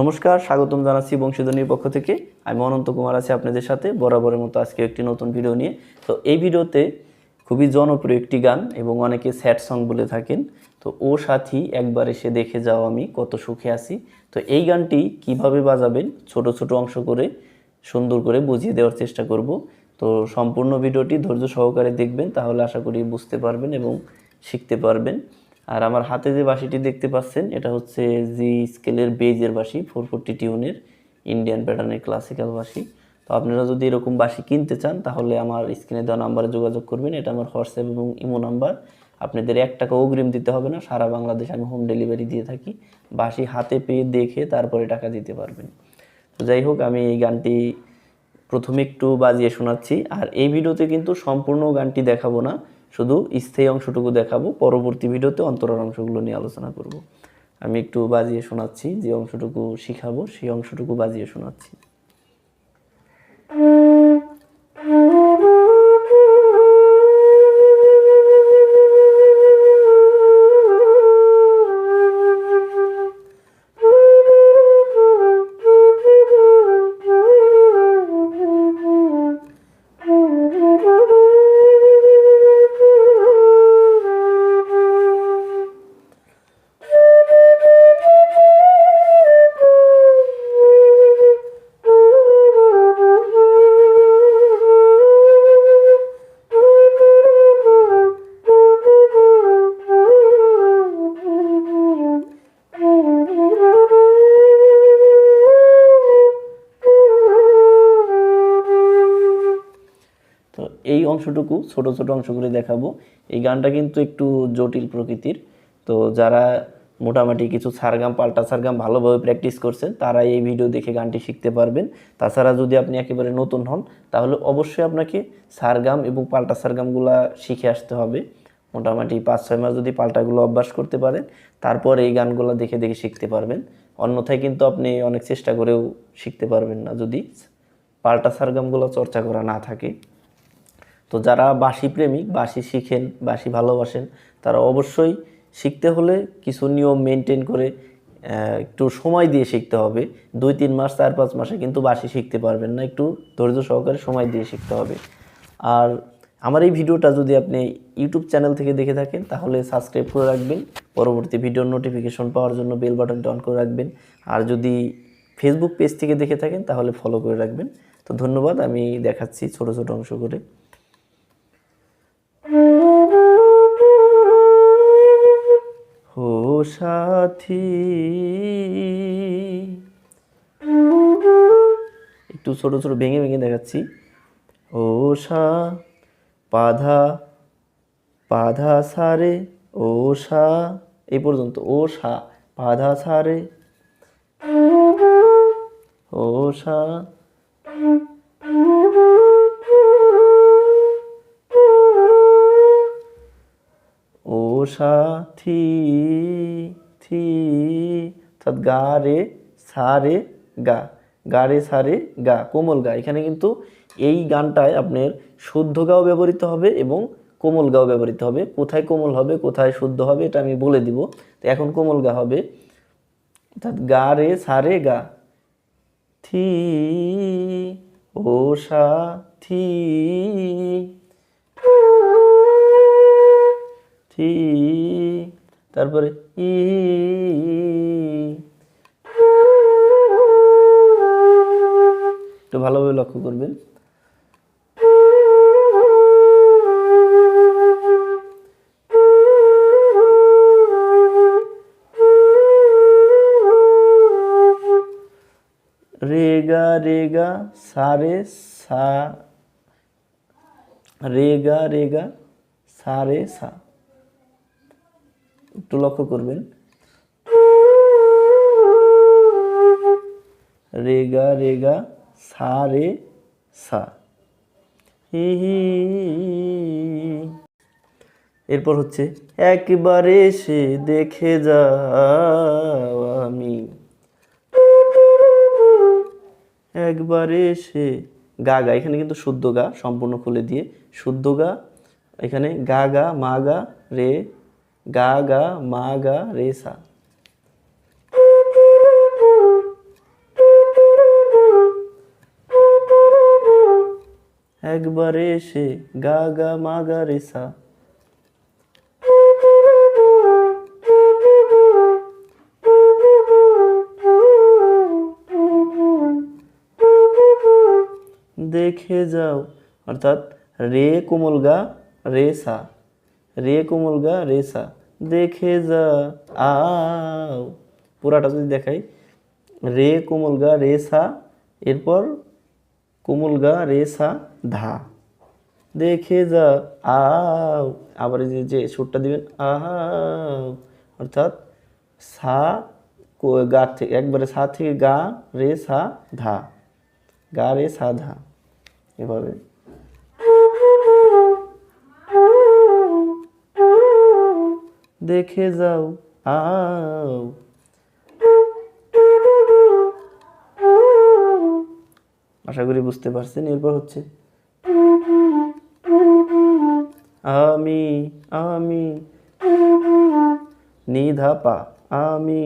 নমস্কার, স্বাগতম জানাচ্ছি বংশীধ্বনির পক্ষ থেকে। আমি অনন্ত কুমার আছি আপনাদের সাথে বরাবরের মতো আজকে একটি নতুন ভিডিও নিয়ে। তো এই ভিডিওতে খুবই জনপ্রিয় একটি গান এবং অনেকে স্যাড সং বলে থাকেন। তো ও সাথী একবার এসে দেখে যাও আমি কত সুখে আছি। তো এই গানটি কীভাবে বাজাবেন ছোট ছোট অংশ করে সুন্দর করে বুঝিয়ে দেওয়ার চেষ্টা করব। তো সম্পূর্ণ ভিডিওটি ধৈর্য সহকারে দেখবেন, তাহলে আশা করি বুঝতে পারবেন এবং শিখতে পারবেন। আর আমার হাতে যে বাঁশিটি দেখতে পাচ্ছেন, এটা হচ্ছে জি স্কেলের বেজের বাঁশি ফোর ফোরটি টিউনের ইন্ডিয়ান প্যাটার্নের ক্লাসিক্যাল বাঁশি। তো আপনারা যদি এরকম বাঁশি কিনতে চান, তাহলে আমার স্ক্রিনে দেওয়া নাম্বারে যোগাযোগ করবেন। এটা আমার হোয়াটসঅ্যাপ এবং ইমো নাম্বার আপনাদের এক টাকা অগ্রিম দিতে হবে না, সারা বাংলাদেশ আমি হোম ডেলিভারি দিয়ে থাকি। বাঁশি হাতে পেয়ে দেখে তারপরে টাকা দিতে পারবেন। তো যাই হোক, আমি এই গানটি প্রথমে একটু বাজিয়ে শোনাচ্ছি। আর এই ভিডিওতে কিন্তু সম্পূর্ণ গানটি দেখাবো না। শুধু স্থায়ী অংশটুকু দেখাবো, পরবর্তী ভিডিওতে অন্তরার অংশগুলো নিয়ে আলোচনা করব। আমি একটু বাজিয়ে শোনাচ্ছি যে অংশটুকু শিখাবো, সেই অংশটুকু বাজিয়ে শোনাচ্ছি। অংশটুকু, ছোট ছোট অংশ করে দেখাবো। এই গানটা কিন্তু একটু জটিল প্রকৃতির। তো যারা মোটামুটি কিছু সারগাম পাল্টা সারগাম ভালোভাবে প্র্যাকটিস করছেন তারা এই ভিডিও দেখে গানটি শিখতে পারবেন। তাছাড়া যদি আপনি একেবারে নতুন হন, তাহলে অবশ্যই আপনাকে সারগাম এবং পাল্টা সারগামগুলা শিখে আসতে হবে। মোটামুটি পাঁচ, ছয় মাস যদি পাল্টাগুলো অভ্যাস করতে পারেন, তারপর এই গানগুলো দেখে দেখে শিখতে পারবেন। অন্যথায় কিন্তু আপনি অনেক চেষ্টা করেও শিখতে পারবেন না। যদি পাল্টা সারগামগুলো চর্চা করা না থাকে তো যারা বাঁশি প্রেমিক, বাঁশি শিখেন, বাঁশি ভালোবাসেন, তারা অবশ্যই শিখতে হলে কিছু নিয়ম মেনটেন করে একটু সময় দিয়ে শিখতে হবে। দুই, তিন মাস, চার, পাঁচ মাসে কিন্তু বাঁশি শিখতে পারবেন না, একটু ধৈর্য সহকারে সময় দিয়ে শিখতে হবে। আর আমার এই ভিডিওটা যদি আপনি ইউটিউব চ্যানেল থেকে দেখে থাকেন, তাহলে সাবস্ক্রাইব করে রাখবেন। পরবর্তী ভিডিওর নোটিফিকেশন পাওয়ার জন্য বেল বাটনটা অন করে রাখবেন। আর যদি ফেসবুক পেজ থেকে দেখে থাকেন, তাহলে ফলো করে রাখবেন। তো ধন্যবাদ, আমি দেখাচ্ছি ছোট ছোট অংশ করে। সাথী। একটু ছোট ছোট ভেঙে ভেঙে দেখাচ্ছি। ও সা পাধা পাধা সারে, ও সা। এই পর্যন্ত, ও সা পাধা সারে। ও সা। সাথী, থি, অর্থাৎ গা রে, সা রে, গা। গা রে, সা রে, গা, কোমল গা। এখানে কিন্তু এই গানটায় আপনার শুদ্ধ গাও ব্যবহৃত হবে এবং কোমল গাও ব্যবহৃত হবে। কোথায় কোমল হবে, কোথায় শুদ্ধ হবে, এটা আমি বলে দিব। তো এখন কোমল গা হবে। অর্থাৎ গা রে, সা রে, গা। থি, ও সা, থি থি তারপরে ই, একটু ভালোভাবে লক্ষ্য করবেন। রেগা রেগা, সারে, সা, রেগা রেগা, সারে, সা। একটু লক্ষ্য করবেন। রেগা রেগা, সা, রে, সা। হি হি, এরপর হচ্ছে, একবারে সে দেখে যাও আমি। একবারে সে গা গা, এখানে কিন্তু শুদ্ধ গা, সম্পূর্ণ খুলে দিয়ে শুদ্ধ গা, এখানে গা গা, মা, গা, রে गा गा मा गा रे सा। एक बारे से गा गा मा गा रे सा। देखे जाओ, अर्थात रे कोमल गा रे सा। রে কোমল গা, রে সা, দেখে যা, আও। পুরাটা যদি দেখাই, রে কোমল গা, রে সা, এরপর কোমল গা, রে সা, ধা। দেখে যা, আও। আবার এই যে সুরটা দিবেন, আও। অর্থাৎ সা গা থেকে, একবারে সা থেকে গা, রে সা, ধা। গা, রে সা, ধা। এভাবে। দেখে যাও, আও। আশা করি বুঝতে পারছেন, এরপর হচ্ছে, আমি আমি, নিধা পা, আমি।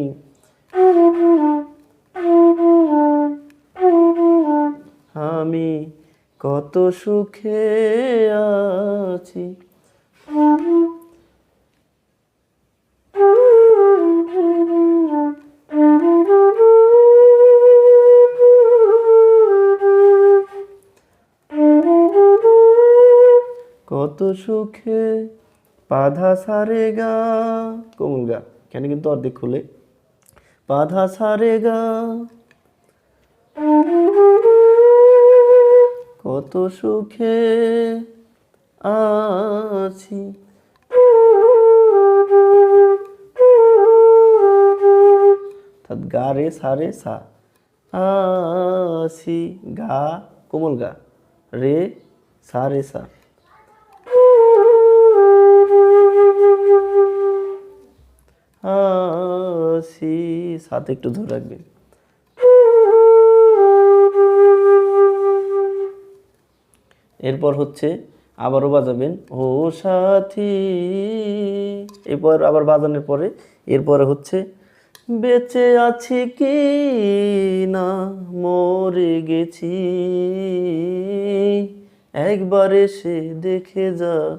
আমি কত সুখে আছি। কত সুখে পাধা সারে গা কোমল গা এখানে কিন্তু অর্ধেক খুলে। পাধা সারে গা কত সুখে আছি। গা রে, সা রে, সা। আসি গা, কোমল গা। রে, সা রে, সা। আসি সাথে একটু ধরে রাখবেন এরপর হচ্ছে আবারও বাজাবেন। ও সাথী। এরপর আবার বাজানোর পরে, এরপরে হচ্ছে, বেঁচে আছি কি না? মরে গেছি। একবার এসে দেখে যা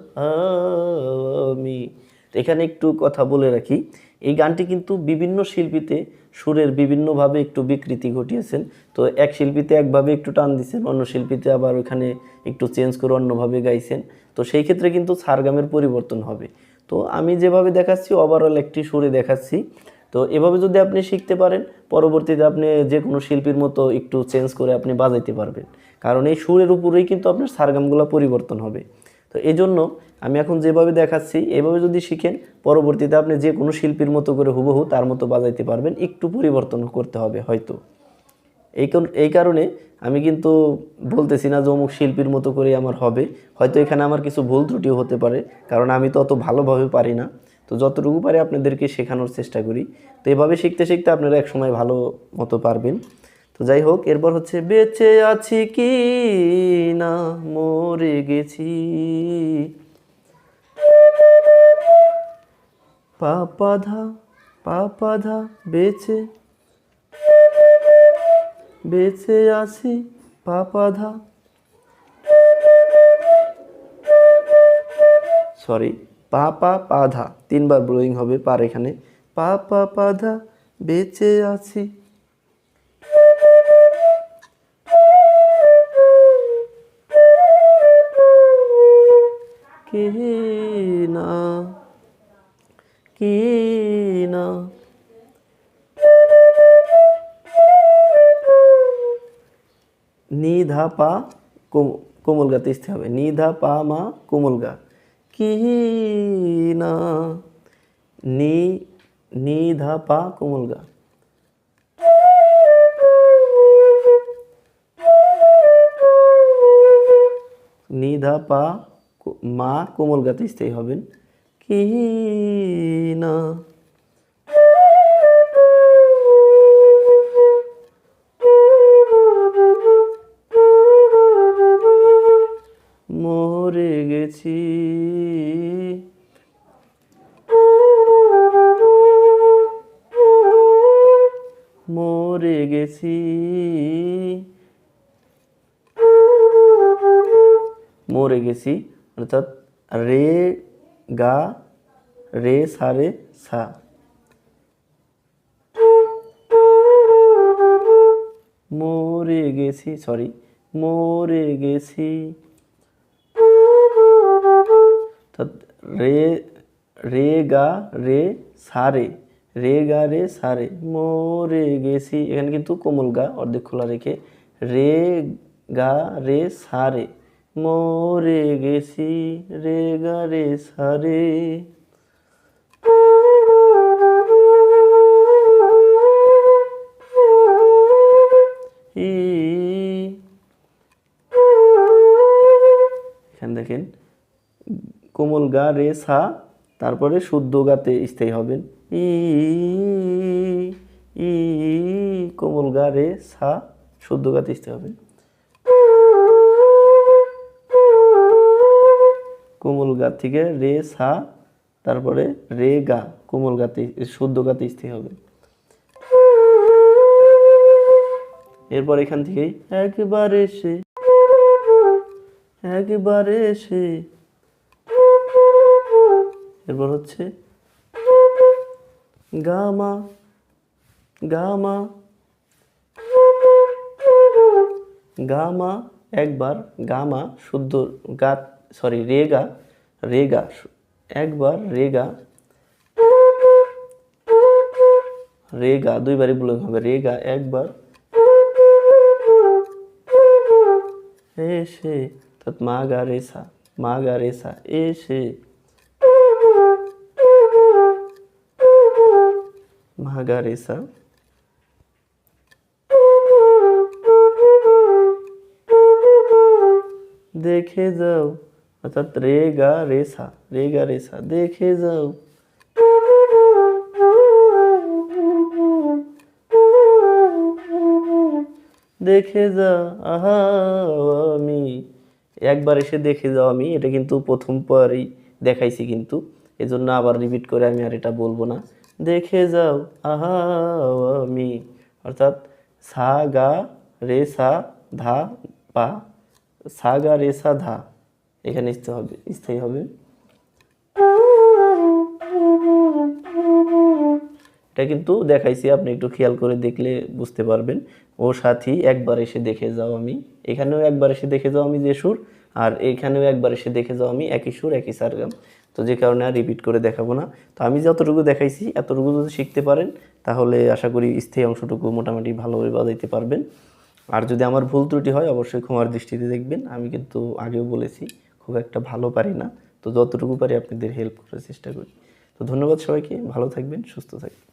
আমি। এখানে একটু কথা বলে রাখি। এই গানটি কিন্তু বিভিন্ন শিল্পীতে সুরের বিভিন্নভাবে একটু বিকৃতি ঘটিয়েছেন। তো এক শিল্পীতে একভাবে একটু টান দিছেন, অন্য শিল্পীতে আবার ওখানে একটু চেঞ্জ করে অন্যভাবে গাইছেন। তো সেই ক্ষেত্রে কিন্তু সারগামের পরিবর্তন হবে। তো আমি যেভাবে দেখাচ্ছি ওভারঅল একটি সুরে দেখাচ্ছি। তো এভাবে যদি আপনি শিখতে পারেন, পরবর্তীতে আপনি যে কোনো শিল্পীর মতো একটু চেঞ্জ করে আপনি বাজাইতে পারবেন। কারণ এই সুরের উপরেই কিন্তু আপনার সারগামগুলো পরিবর্তন হবে। তো এই জন্য আমি এখন যেভাবে দেখাচ্ছি, এভাবে যদি শিখেন, পরবর্তীতে আপনি যে কোনো শিল্পীর মতো করে হুবহু তার মতো বাজাইতে পারবেন, একটু পরিবর্তন করতে হবে হয়তো। এই এই কারণে আমি কিন্তু বলতেছি না যে অমুক শিল্পীর মতো করে আমার হবে। হয়তো এখানে আমার কিছু ভুল ত্রুটিও হতে পারে, কারণ আমি তো অত ভালোভাবে পারি না। তো যতটুকু পারি আপনাদেরকে শেখানোর চেষ্টা করি। তো এভাবে শিখতে শিখতে আপনারা এক সময় ভালো মতো পারবেন। তো যাই হোক, এরপর হচ্ছে, বেঁচে আছি কি না? মরে গেছি। পাপাধা পাপাধা বেঁচে বেঁচে আছি পাপাধা সরি পা পা পাধা তিনবার ব্লোয়িং হবে পার এখানে। পা পা পাধা বেঁচে আছি। কে না কি না নিধা পা কোম- কোমল গা তিসতে হবে নিধা পা মা কোমল গা কি না নি নিধা পা কোমল গা নিধা পা কো- মা কোমল গাতে স্থায়ী হবেন। কি না? মরে গেছি। মরে গেছি। মরে গেছি। অর্থাৎ রে, গা, রে, সা রে, সা। মরে গেছি সরি মরে গেছি। রে রে, গা, রে সারে রে গা, রে সারে মরে গেছি। এখানে কিন্তু কোমল গা অর্ধেক খোলা রেখে রে, গা, রে সারে মরে গেছি রে গা রে সারে এখানে দেখেন, কোমল গা রে সা, তারপরে শুদ্ধ গাতে স্থায়ী হবেন। ই ই, কোমল গা রে সা, শুদ্ধ গাতে স্থায়ী হবেন। কোমল গা থেকে রে, সা, তারপরে রে, গা, কোমল গাতে, শুদ্ধ গাতে স্থির হবে। এরপর এখান থেকেই একবার এসে একবার এসে, এরপর হচ্ছে গামা গামা গামা একবার গামা শুদ্ধ গা সরি রেগা রেগা একবার রেগা রেগা দুইবারই বলে হবে রেগা একবার, এসে, তৎ মা গা রেসা মা গা রেসা, এসে মা গা রেসা, দেখে যাও। অর্থাৎ রে গা রেসা রে গা রেসা দেখে যাও। দেখে যা আহা, আমি। একবার এসে দেখে যাও আমি, এটা কিন্তু প্রথম পরেই দেখাইছি কিন্তু। এজন্য আবার রিপিট করে আমি আর এটা বলব না। দেখে যাও, আহা, আমি। অর্থাৎ সা, গা, রে, সা, ধা, পা। সা, গা, রে, সা, ধা। এখানে হবে, স্থায়ী হবে। এটা কিন্তু দেখাইছি, আপনি একটু খেয়াল করে দেখলে বুঝতে পারবেন। ও সাথী, একবার এসে দেখে যাও আমি। এখানেও একবার এসে দেখে যাও আমি যে সুর, আর এখানেও একবার এসে দেখে যাও আমি একই সুর, একই সারগাম। তো যে কারণে আর রিপিট করে দেখাবো না। তো আমি যতটুকু দেখাইছি, এতটুকু যদি শিখতে পারেন, তাহলে আশা করি স্থায়ী অংশটুকু মোটামুটি ভালোভাবে বাজাইতে পারবেন। আর যদি আমার ভুল ত্রুটি হয়, অবশ্যই ক্ষমার দৃষ্টিতে দেখবেন। আমি কিন্তু আগেও বলেছি খুব একটা ভালো পারি না। তো যতটুকু পারি আপনাদের হেল্প করার চেষ্টা করি। তো ধন্যবাদ সবাইকে, ভালো থাকবেন, সুস্থ থাকবেন।